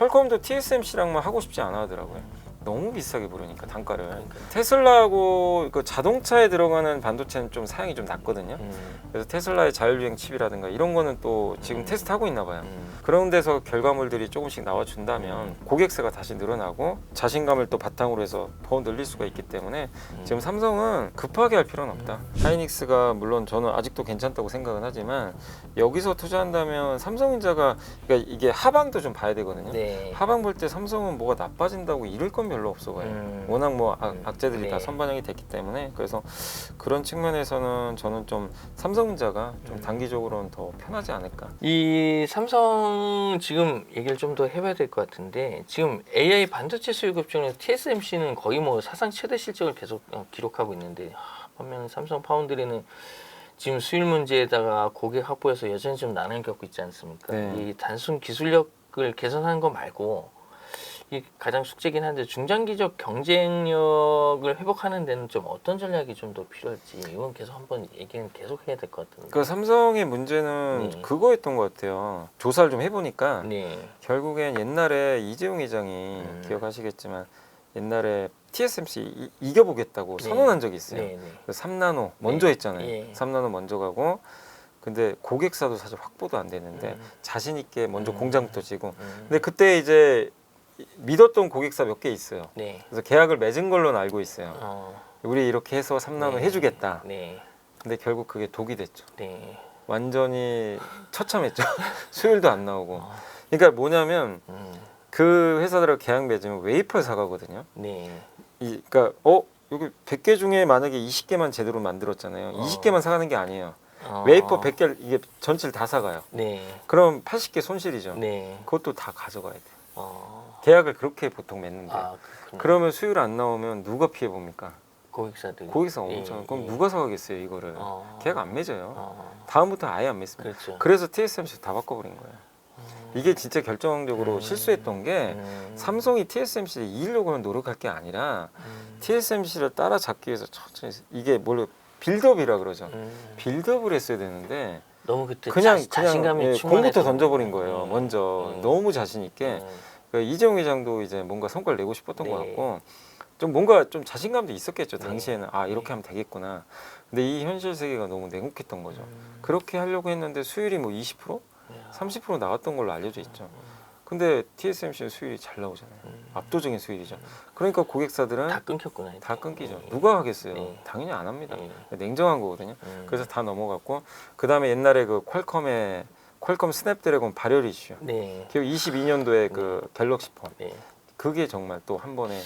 퀄컴도 TSMC랑만 하고 싶지 않아 하더라고요. 너무 비싸게 부르니까 단가를. 그러니까. 테슬라하고 그 자동차에 들어가는 반도체는 좀 사양이 좀 낮거든요. 음, 그래서 테슬라의 자율주행 칩이라든가 이런 거는 또 지금 테스트하고 있나 봐요. 음. 그런 데서 결과물들이 조금씩 나와준다면 고객세가 다시 늘어나고 자신감을 또 바탕으로 해서 더 늘릴 수가 있기 때문에 음. 지금 삼성은 급하게 할 필요는 없다. 하이닉스가 물론 저는 아직도 괜찮다고 생각은 하지만 여기서 투자한다면 삼성전자가 그러니까 이게 하방도 좀 봐야 되거든요. 네. 하방 볼 때 삼성은 뭐가 나빠진다고 이럴 건 별로 없어 봐요. 음. 워낙 뭐 악, 음. 악재들이 다 네. 선반영이 됐기 때문에 그래서 그런 측면에서는 저는 좀 삼성전자가 좀 음. 단기적으로는 더 편하지 않을까. 이 삼성 지금 얘기를 좀 더 해봐야 될 것 같은데 지금 AI 반도체 수요 급증에서 TSMC는 거의 뭐 사상 최대 실적을 계속 어, 기록하고 있는데 하, 반면 삼성 파운드리는 지금 수율 문제에다가 고객 확보에서 여전히 좀 난항을 겪고 있지 않습니까? 네. 이 단순 기술력을 개선하는 거 말고 이 가장 숙제긴 한데 중장기적 경쟁력을 회복하는 데는 좀 어떤 전략이 좀 더 필요할지 이건 계속 한번 얘기는 계속 해야 될 것 같은데. 그 삼성의 문제는 네. 그거였던 것 같아요. 조사를 좀 해보니까 네. 결국엔 옛날에 이재용 회장이 음. 기억하시겠지만 옛날에 TSMC 이, 이겨보겠다고 네. 선언한 적이 있어요. 네, 네. 그 3나노 먼저 네. 했잖아요. 예. 3나노 먼저 가고 근데 고객사도 사실 확보도 안 되는데 음. 자신 있게 먼저 음. 공장부터 지고 음. 근데 그때 이제 믿었던 고객사 몇 개 있어요. 네. 그래서 계약을 맺은 걸로는 알고 있어요. 어. 우리 이렇게 해서 3나노 네. 해주겠다. 네. 근데 결국 그게 독이 됐죠. 네. 완전히 처참했죠. 수율도 안 나오고. 어. 그러니까 뭐냐면 음. 그 회사들하고 계약 맺으면 웨이퍼 사가거든요. 네. 이, 그러니까 어 여기 100개 중에 만약에 20개만 제대로 만들었잖아요. 어. 20개만 사가는 게 아니에요. 어. 웨이퍼 100개 이게 전체를 다 사가요. 네. 그럼 80개 손실이죠. 네. 그것도 다 가져가야 돼 요. 어. 계약을 그렇게 보통 맺는데. 아, 그렇군요. 그러면 수율 안 나오면 누가 피해 봅니까? 고객사들. 고객사 예, 엄청. 그럼 예. 누가 사가겠어요 이거를? 어. 계약 안 맺어요. 어. 다음부터 아예 안 맺습니다. 그렇죠. 그래서 TSMC 다 바꿔버린 거예요. 음. 이게 진짜 결정적으로 음. 실수했던 게 음. 삼성이 TSMC를 이기려고 노력할 게 아니라 음. TSMC를 따라잡기 위해서 천천히 이게 뭘로 빌드업이라 그러죠. 음. 빌드업을 했어야 되는데 너무 그때 그냥 자, 그냥 자신감이 예, 공부터 던져버린 거예요. 음. 먼저 음. 너무 자신 있게 음. 그 이재용 회장도 이제 뭔가 성과를 내고 싶었던 것 네. 같고 좀 뭔가 좀 자신감도 있었겠죠. 네. 당시에는 아 이렇게 하면 되겠구나. 근데 이 현실 세계가 너무 냉혹했던 거죠. 음. 그렇게 하려고 했는데 수율이 뭐 20%, 야. 30% 나왔던 걸로 알려져 있죠. 근데 TSMC는 수율이 잘 나오잖아요. 음. 압도적인 수율이죠. 그러니까 고객사들은 다 끊겼구나. 다 끊기죠. 네. 누가 하겠어요? 네. 당연히 안 합니다. 네. 냉정한 거거든요. 음. 그래서 다 넘어갔고 그 다음에 옛날에 그 퀄컴의 퀄컴 스냅드래곤 발열 이슈. 네. 기억 22년도에 그 갤럭시 폰. 네. 그게 정말 또 한 번에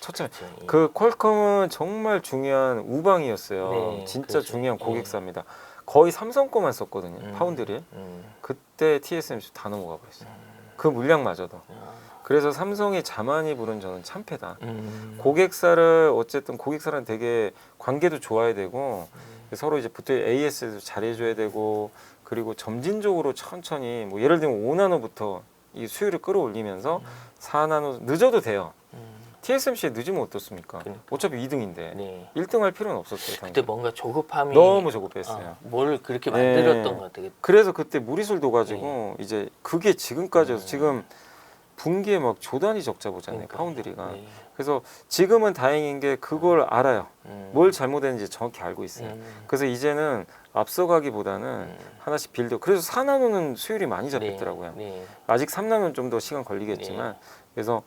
처참. 그렇죠. 예. 그 퀄컴은 정말 중요한 우방이었어요. 네, 진짜 그렇죠. 중요한 예. 고객사입니다. 거의 삼성 거만 썼거든요. 음. 파운드를. 음. 그때 TSMC 다 넘어가 버렸어요. 그 물량마저도. 야. 그래서 삼성이 자만이 부른 저는 참패다. 음. 고객사를 어쨌든 고객사랑 되게 관계도 좋아야 되고 음. 서로 이제 붙어 AS도 잘해줘야 되고 그리고 점진적으로 천천히 뭐 예를 들면 5나노부터 이 수율을 끌어올리면서 4나노 늦어도 돼요. 음. TSMC 늦으면 어떻습니까? 그러니까. 어차피 2등인데 네. 1등 할 필요는 없었어요. 당시. 그때 뭔가 조급함이 너무 조급했어요. 아, 뭘 그렇게 네. 만들었던 것 같아요. 그래서 그때 무리술 둬가지고 네. 이제 그게 지금까지 음. 지금 분기에 막 조단위 적자 보잖아요. 그러니까. 파운드리가. 네. 그래서 지금은 다행인 게 그걸 알아요. 음. 뭘 잘못했는지 정확히 알고 있어요. 음. 그래서 이제는 앞서가기보다는 음. 하나씩 빌드. 그래서 4나노는 수율이 많이 잡혔더라고요. 네. 네. 아직 3나노는 좀 더 시간 걸리겠지만 그래서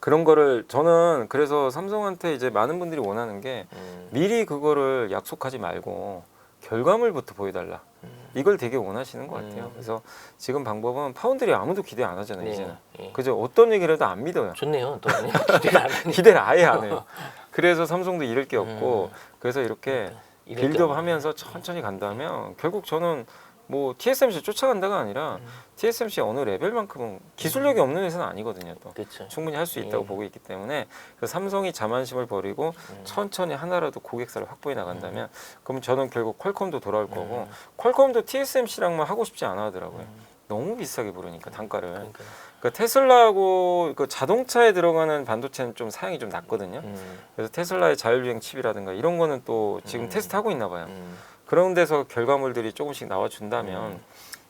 그런 거를 저는 그래서 삼성한테 이제 많은 분들이 원하는 게 음. 미리 그거를 약속하지 말고 결과물부터 보여달라. 음. 이걸 되게 원하시는 것 같아요. 음. 그래서 지금 방법은 파운드리 아무도 기대 안 하잖아요. 네. 이제는. 네. 그죠? 어떤 얘기를 해도 안 믿어요. 좋네요. 또안 하니. 기대를 아예 안 해요. 그래서 삼성도 잃을 게 없고 음. 그래서 이렇게 게 빌드업. 하면서 천천히 간다면 결국 저는 뭐 TSMC 쫓아간다가 아니라 음. TSMC 어느 레벨만큼은 기술력이 없는 회사는 아니거든요. 또 그렇죠. 충분히 할 수 있다고 예. 보고 있기 때문에 그래서 삼성이 자만심을 버리고 음. 천천히 하나라도 고객사를 확보해 나간다면 그럼 저는 결국 퀄컴도 돌아올 거고 음. 퀄컴도 TSMC랑만 하고 싶지 않아 하더라고요. 음. 너무 비싸게 부르니까 단가를. 그러니까. 그러니까 테슬라하고 그 자동차에 들어가는 반도체는 좀 사양이 좀 낮거든요. 음. 그래서 테슬라의 자율주행 칩이라든가 이런 거는 또 지금 음. 테스트하고 있나 봐요. 음. 그런 데서 결과물들이 조금씩 나와준다면 음.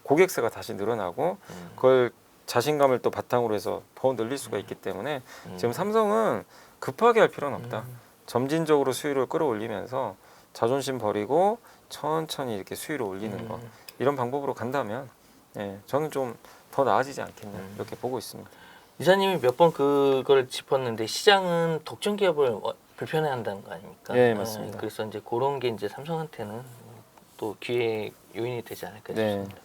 고객세가 다시 늘어나고 음. 그걸 자신감을 또 바탕으로 해서 더 늘릴 수가 있기 때문에 음. 지금 삼성은 급하게 할 필요는 없다. 음. 점진적으로 수위를 끌어올리면서 자존심 버리고 천천히 이렇게 수위를 올리는 거 음. 이런 방법으로 간다면 예, 저는 좀 더 나아지지 않겠냐 음. 이렇게 보고 있습니다. 이사님이 몇 번 그걸 짚었는데 시장은 독점 기업을 어, 불편해한다는 거 아닙니까? 네, 맞습니다. 그래서 이제 그런 게 이제 삼성한테는 또 기회 요인이 되지 않을까 네. 싶습니다.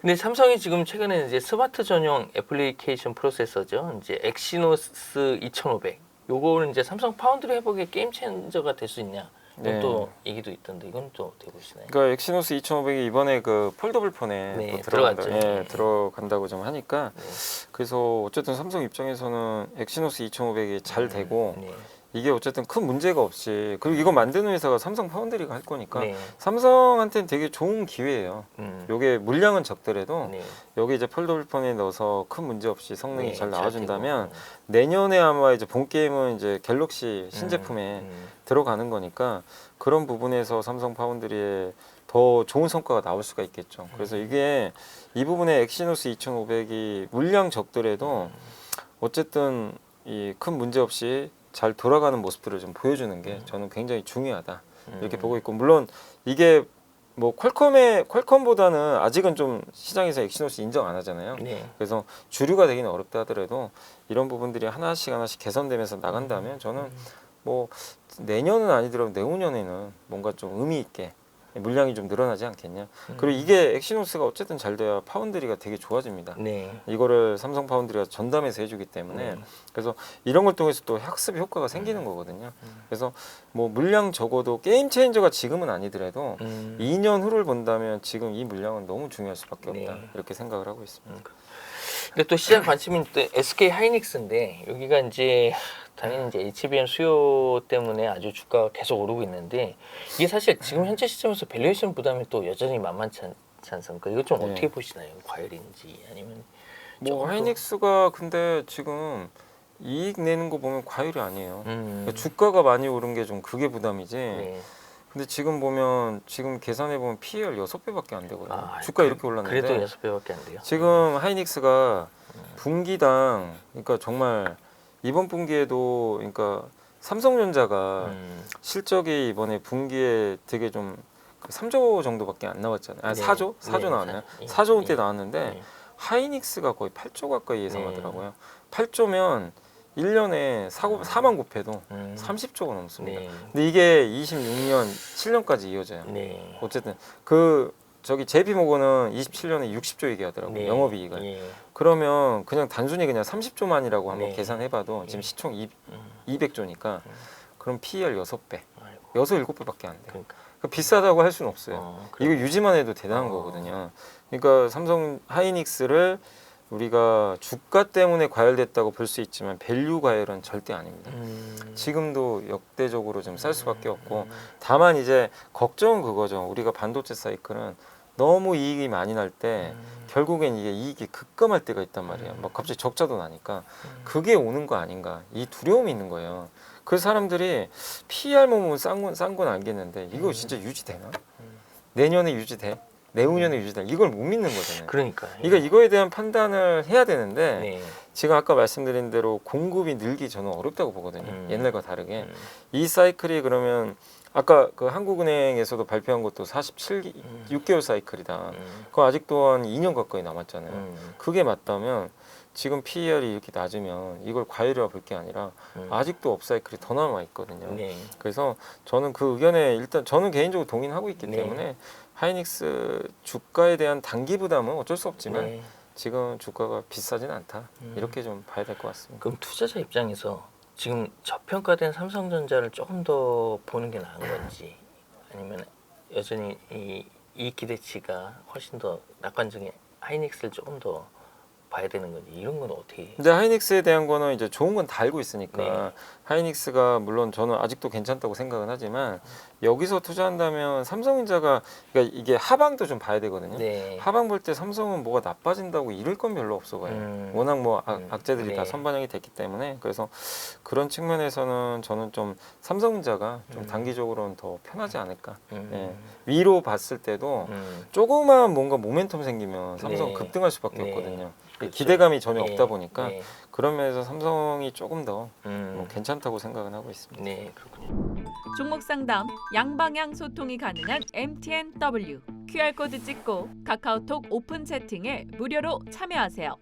근데 삼성이 지금 최근에 이제 스마트 전용 애플리케이션 프로세서죠. 이제 엑시노스 2500. 요거를 이제 삼성 파운드리 회복의 게임 체인저가 될 수 있냐? 네. 또 얘기도 있던데 이건 또 어떻게 보시나요? 그러니까 엑시노스 2500이 이번에 그 폴더블 폰에 네, 또 들어간다. 예, 네. 들어간다고 좀 하니까 네. 그래서 어쨌든 삼성 입장에서는 엑시노스 2500이 잘 되고 네. 이게 어쨌든 큰 문제가 없이 그리고 이거 만드는 회사가 삼성 파운드리가 할 거니까 네. 삼성한테는 되게 좋은 기회예요. 음. 요게 물량은 적더라도 네. 여기 이제 폴더블 폰에 넣어서 큰 문제 없이 성능이 네, 잘. 나와준다면 내년에 아마 이제 본 게임은 이제 갤럭시 신제품에 음. 들어가는 거니까 그런 부분에서 삼성 파운드리에 더 좋은 성과가 나올 수가 있겠죠. 그래서 이게 이 부분에 엑시노스 2500이 물량 적더라도 어쨌든 이 큰 문제 없이 잘 돌아가는 모습들을 좀 보여주는 게 저는 굉장히 중요하다 이렇게 음. 보고 있고 물론 이게 뭐 퀄컴의 퀄컴보다는 아직은 좀 시장에서 엑시노스 인정 안 하잖아요. 네. 그래서 주류가 되기는 어렵다 하더라도 이런 부분들이 하나씩 하나씩 개선되면서 나간다면 저는 뭐 내년은 아니더라도 내후년에는 뭔가 좀 의미 있게 물량이 좀 늘어나지 않겠냐. 그리고 이게 엑시노스가 어쨌든 잘 돼야 파운드리가 되게 좋아집니다. 네. 이거를 삼성 파운드리가 전담해서 해주기 때문에 네. 그래서 이런 걸 통해서 또 학습 효과가 생기는 거거든요. 그래서 뭐 물량 적어도 게임 체인저가 지금은 아니더라도 음. 2년 후를 본다면 지금 이 물량은 너무 중요할 수밖에 네. 없다 이렇게 생각을 하고 있습니다. 음. 근데 또 시장 관심이 또 SK 하이닉스인데 여기가 이제 당연히 이제 HBM 수요 때문에 아주 주가가 계속 오르고 있는데 이게 사실 지금 현재 시점에서 밸류에이션 부담이 또 여전히 만만치 않, 지 않습니까? 이거 좀 네. 어떻게 보시나요? 과열인지 아니면 뭐 하이닉스가 근데 지금 이익 내는 거 보면 과열이 아니에요. 음. 그러니까 주가가 많이 오른 게 좀 그게 부담이지. 네. 근데 지금 보면 지금 계산해 보면 PER 6배밖에 안 되거든요. 아, 주가 그- 이렇게 올랐는데 그래도 여섯 배밖에 안 돼요. 지금 하이닉스가 분기당 그러니까 정말 이번 분기에도 그러니까 삼성전자가 음. 실적이 이번에 분기에 되게 좀그 3조 정도밖에 안 나왔잖아요. 아, 네. 4조? 4조 네, 나왔나요? 사- 예. 4조 원대 예. 나왔는데 네. 하이닉스가 거의 8조 가까이 네. 예상하더라고요. 8조면 1년에 사고 4만 곱해도 음. 30조가 넘습니다. 네. 근데 이게 26년 7년까지 이어져요. 네. 어쨌든 그 저기 JP모건은 27년에 60조 얘기하더라고요. 네. 영업이익을. 예. 그러면 그냥 단순히 그냥 30조만이라고 한번 네. 계산해봐도 지금 네. 시총 2, 음. 200조니까 음. 그럼 PER 6배, 아이고. 6, 7배밖에 안 돼요. 그러니까. 그 비싸다고 할 수는 없어요. 어, 이거 유지만 해도 대단한 어. 거거든요. 그러니까 삼성 하이닉스를 우리가 주가 때문에 과열됐다고 볼 수 있지만 밸류 과열은 절대 아닙니다. 음. 지금도 역대적으로 좀 쌀 수밖에 없고 다만 이제 걱정은 그거죠. 우리가 반도체 사이클은 너무 이익이 많이 날때 음. 결국엔 이게 이익이 급감할 때가 있단 말이에요. 막 갑자기 적자도 나니까 음. 그게 오는 거 아닌가 이 두려움이 있는 거예요. 그래서 사람들이 PER 보면 싼건 싼 건 알겠는데 이거 음. 진짜 유지되나? 내년에 유지돼? 내후년에 유지돼? 이걸 못 믿는 거잖아요. 그러니까. 그러니까 이거에 대한 판단을 해야 되는데 네. 지금 아까 말씀드린 대로 공급이 늘기 저는 어렵다고 보거든요. 음. 옛날과 다르게 음. 이 사이클이 그러면 아까 그 한국은행에서도 발표한 것도 47 음. 6개월 사이클이다. 음. 그거 아직도 한 2년 가까이 남았잖아요. 음. 그게 맞다면 지금 PER이 이렇게 낮으면 이걸 과열이라 볼 게 아니라 음. 아직도 업사이클이 더 남아 있거든요. 네. 그래서 저는 그 의견에 일단 저는 개인적으로 동의는 하고 있기 네. 때문에 하이닉스 주가에 대한 단기 부담은 어쩔 수 없지만 네. 지금 주가가 비싸진 않다 음. 이렇게 좀 봐야 될 것 같습니다. 그럼 투자자 입장에서 지금 저평가된 삼성전자를 조금 더 보는 게 나은 건지 아니면 여전히 이 이익 기대치가 훨씬 더 낙관적인 하이닉스를 조금 더 봐야 되는 건지 이런 건 어떻게? 근데 하이닉스에 대한 거는 이제 좋은 건 다 알고 있으니까 네. 하이닉스가 물론 저는 아직도 괜찮다고 생각은 하지만 여기서 투자한다면 삼성전자가 그러니까 이게 하방도 좀 봐야 되거든요. 네. 하방 볼 때 삼성은 뭐가 나빠진다고 이럴 건 별로 없어 봐요. 음. 워낙 뭐 악, 음. 악재들이 다 네. 선반영이 됐기 때문에 그래서 그런 측면에서는 저는 좀 삼성전자가 좀 음. 단기적으로는 더 편하지 않을까. 음. 네. 위로 봤을 때도 음. 조그만 뭔가 모멘텀 생기면 삼성 네. 급등할 수밖에 네. 없거든요. 그렇죠. 기대감이 전혀 네, 없다 보니까 네. 그런 면에서 삼성이 조금 더 음, 뭐 괜찮다고 생각은 하고 있습니다. 네 그렇군요. 종목 상담, 양방향 소통이 가능한 MTNW. QR코드 찍고 카카오톡 오픈 채팅에 무료로 참여하세요.